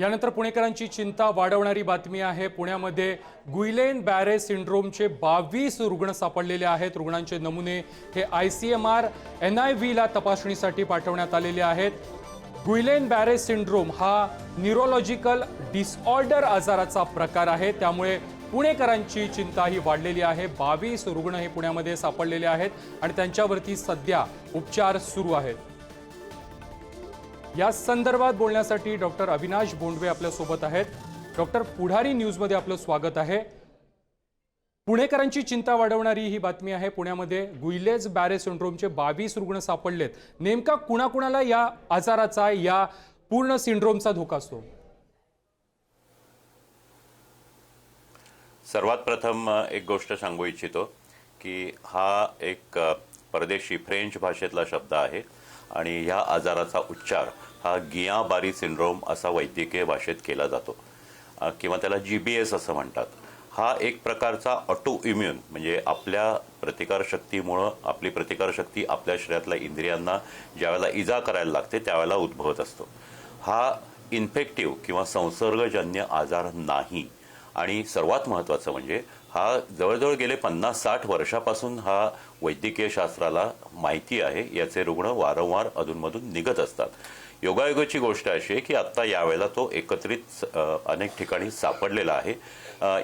यानंतर पुणेकरांची चिंता वाढवणारी बातमी आहे. पुण्यामध्ये गुइलेन बॅरे सिंड्रोमचे बावीस रुग्ण सापडलेले आहेत. रुग्णांचे नमुने हे I C M R N I व्हीला तपासणीसाठी पाठवण्यात आलेले आहेत. गुइलेन बॅरे सिंड्रोम हा न्यूरोलॉजिकल डिसऑर्डर आजाराचा प्रकार आहे. त्यामुळे पुणेकरांची चिंता ही वाढलेली आहे. बावीस रुग्ण हे पुण्यामध्ये सापडलेले आहेत आणि त्यांच्यावरती सध्या उपचार सुरू आहेत. या संदर्भात बोलण्यासाठी डॉक्टर अविनाश बोंडवे आपल्यासोबत आहेत. डॉक्टर पुढारी न्यूजमध्ये आपलं स्वागत आहे. पुणेकरांची चिंता वाढवणारी ही बातमी आहे. पुण्यामध्ये गुइलेज बॅरे सिंड्रोमचे बावीस रुग्ण सापडलेत. नेमका कुणाकुणाला या आजाराचा या पूर्ण सिंड्रोमचा धोका असतो? सर्वात प्रथम एक गोष्ट सांगू इच्छितो की हा एक परदेशी फ्रेंच भाषेतला शब्द आहे आणि ह्या आजाराचा उच्चार हा गिया बारी सिंड्रोम असा वैद्यकीय भाषेत केला जातो. किंवा त्याला जी बी एस असं म्हणतात. हा एक प्रकारचा ऑटो इम्युन म्हणजे आपल्या प्रतिकारशक्तीमुळं आपली प्रतिकारशक्ती आपल्या शरीरातल्या इंद्रियांना ज्यावेळेला इजा करायला लागते त्यावेळेला उद्भवत असतो. हा इन्फेक्टिव्ह किंवा संसर्गजन्य आजार नाही. आणि सर्वात महत्त्वाचं म्हणजे हा जवळजवळ गेले पन्नास साठ वर्षापासून हा वैद्यकीय शास्त्राला माहिती आहे. याचे रुग्ण वारंवार अधूनमधून निघत असतात. योगायोगाची गोष्ट अशी आहे की आत्ता यावेळेला तो एकत्रित अनेक ठिकाणी सापडलेला आहे.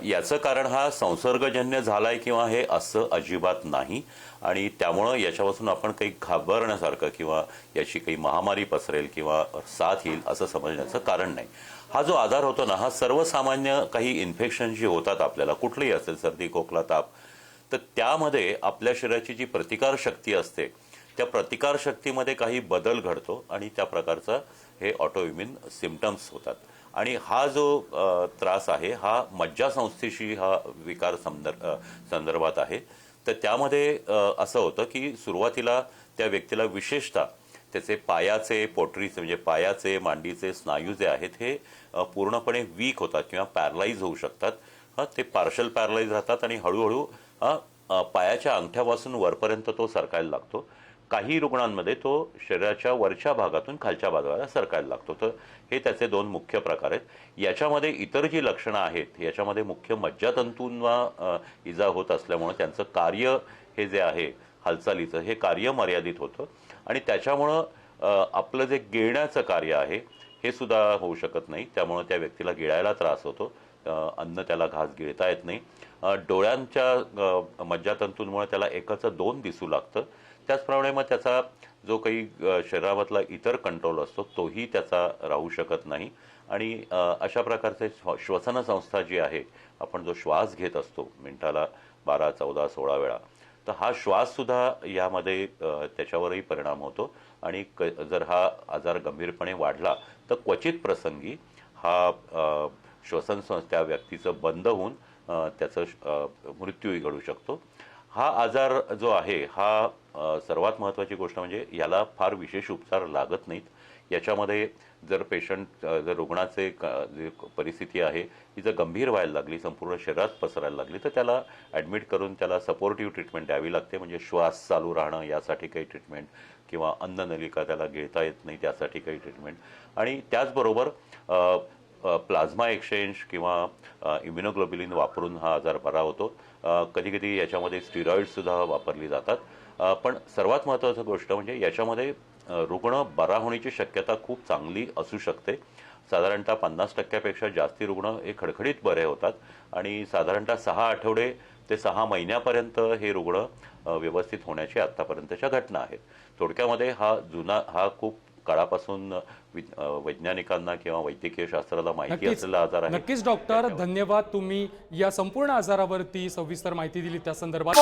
याचं कारण हा संसर्गजन्य झालाय किंवा हे असं अजिबात नाही. आणि त्यामुळं याच्यापासून आपण काही घाबरण्यासारखं किंवा याची काही महामारी पसरेल किंवा साथ येईल असं समजण्याचं कारण नाही. हा जो आजार होतो ना हा सर्वसामान्य काही इन्फेक्शन जी होतात आपल्याला कुठलंही असेल सर्दी खोकला ताप तर त्यामध्ये आपल्या शरीराची जी प्रतिकार शक्ती असते त्या प्रतिकार शक्तीमध्ये काही बदल घडतो आणि त्या प्रकारचा हे ऑटोइम्युन सिमटम्स होतात. आणि हा जो त्रास आहे हा मज्जासंस्थेशी हा विकार संदर् संदर्भात आहे. तर त्यामध्ये असं होतं की सुरुवातीला त्या व्यक्तीला विशेषतः त्याचे पायाचे पोटरीचे म्हणजे पायाचे मांडीचे स्नायू जे आहेत हे पूर्णपणे वीक होतात किंवा पॅरलाईज होऊ शकतात. ते पार्शल पॅरलाईज राहतात आणि हळूहळू पायाच्या अंगठ्यापासून वरपर्यंत तो सरकायला लागतो. काही रुग्णांमध्ये तो शरीराच्या वरच्या भागातून खालच्या भागाला सरकायला लागतो. तर हे त्याचे दोन मुख्य प्रकार आहेत. याच्यामध्ये इतर जी लक्षणं आहेत याच्यामध्ये मुख्य मज्जातंतूंना इजा होत असल्यामुळं त्यांचं कार्य हे जे आहे हालचालीचं हे कार्य मर्यादित होतं. आणि त्याच्यामुळं आपलं जे गिळण्याचं कार्य आहे हे सुद्धा होऊ शकत नाही. त्यामुळं त्या व्यक्तीला गिळायला त्रास होतो. अन्न त्याला घास गिळता येत नाही. डोळ्यांच्या मज्जातंतूंमुळे त्याला एकाचं दोन दिसू लागतं. त्याचप्रमाणे मग त्याचा जो काही शरीरामधला इतर कंट्रोल असतो तोही त्याचा राहू शकत नाही. आणि अशा प्रकारचे श्वसन संस्था जी आहे आपण जो श्वास घेत असतो मिनिटाला बारा चौदा सोळा वेळा तर हा श्वास सुद्धा यामध्ये त्याच्यावरही परिणाम होतो. आणि क जर हा आजार गंभीरपणे वाढला तर क्वचित प्रसंगी हा श्वसन संस्था व्यक्तीचं बंद होऊन त्याचं मृत्यूही घडू शकतो. हा आजार जो आहे हा सर्वात महत्त्वाची गोष्ट म्हणजे याला फार विशेष उपचार लागत नाहीत. याच्यामध्ये जर पेशंट जर रुग्णाचे क- जे परिस्थिती आहे ती जर गंभीर व्हायला लागली संपूर्ण शरीरात पसरायला लागली तर त्याला ॲडमिट करून त्याला सपोर्टिव्ह ट्रीटमेंट द्यावी लागते. म्हणजे श्वास चालू राहणं यासाठी काही ट्रीटमेंट किंवा अन्ननलिका त्याला गिळता येत नाही त्यासाठी काही ट्रीटमेंट आणि त्याचबरोबर प्लाझ्मा एक्सचेंज किंवा इम्युनोग्लोबिलिन वापरून हा आजार बरा होतो. कधी कधी याच्यामध्ये स्टिरॉइडसुद्धा वापरली जातात. पण सर्वात महत्त्वाचं गोष्ट म्हणजे याच्यामध्ये रुग्ण बरा होण्याची शक्यता खूप चांगली असू शकते. साधारणतः पन्नास टक्क्यापेक्षा जास्ती रुग्ण हे खडखडीत बरे होतात आणि साधारणतः सहा आठवडे ते सहा महिन्यापर्यंत हे रुग्ण व्यवस्थित होण्याची आत्तापर्यंतच्या घटना आहेत. थोडक्यामध्ये हा जुना हा खूप काळापासून वैज्ञानिकांना किंवा वैद्यकीय शास्त्राला माहिती असलेला आजार आहे. नक्कीच डॉक्टर. धन्यवाद. तुम्ही या संपूर्ण आजारावरती सविस्तर माहिती दिली. त्या संदर्भात